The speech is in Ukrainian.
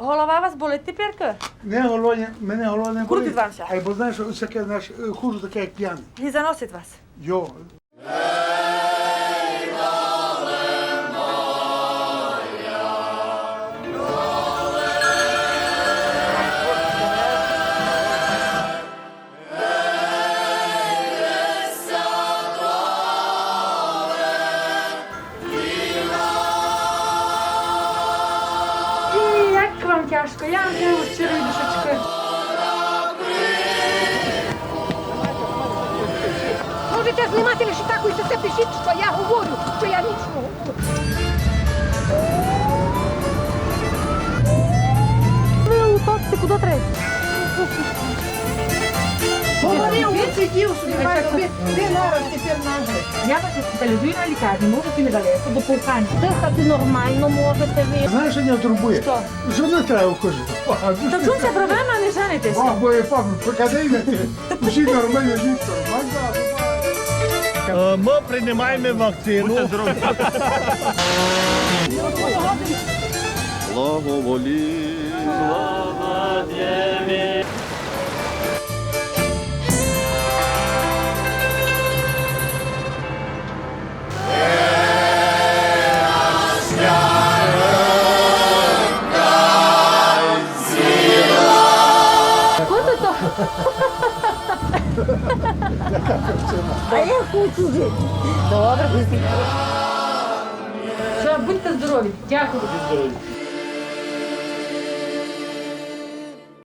Голова вас болить тепер? Не голодні, мене голодне Крутить вам ще? А бо знаєш, ось наш е, хуже таке, як п'яний. І заносить вас. Йо. Вам тяжко, я вже кажу щирої душечки. Можете знімати лише таку і це пишіть, що я говорю, що я вічно Говорив, він сидів собі, ви, ви тепер нагле. Я вас спеціалізую на лікарні, можете недалеко до Пулкані. Дихати нормально можете ви. Знаєш, що мене турбує? Що? Що не треба вхожити? Та чому ця проблема, не женитеся? Бог боє папу, покадейники. Усі нормальні жінки. Е, Ми приймаємо вакцину. Благоволі. Куди то? А я хочу жити. Все, будьте здорові. Дякую.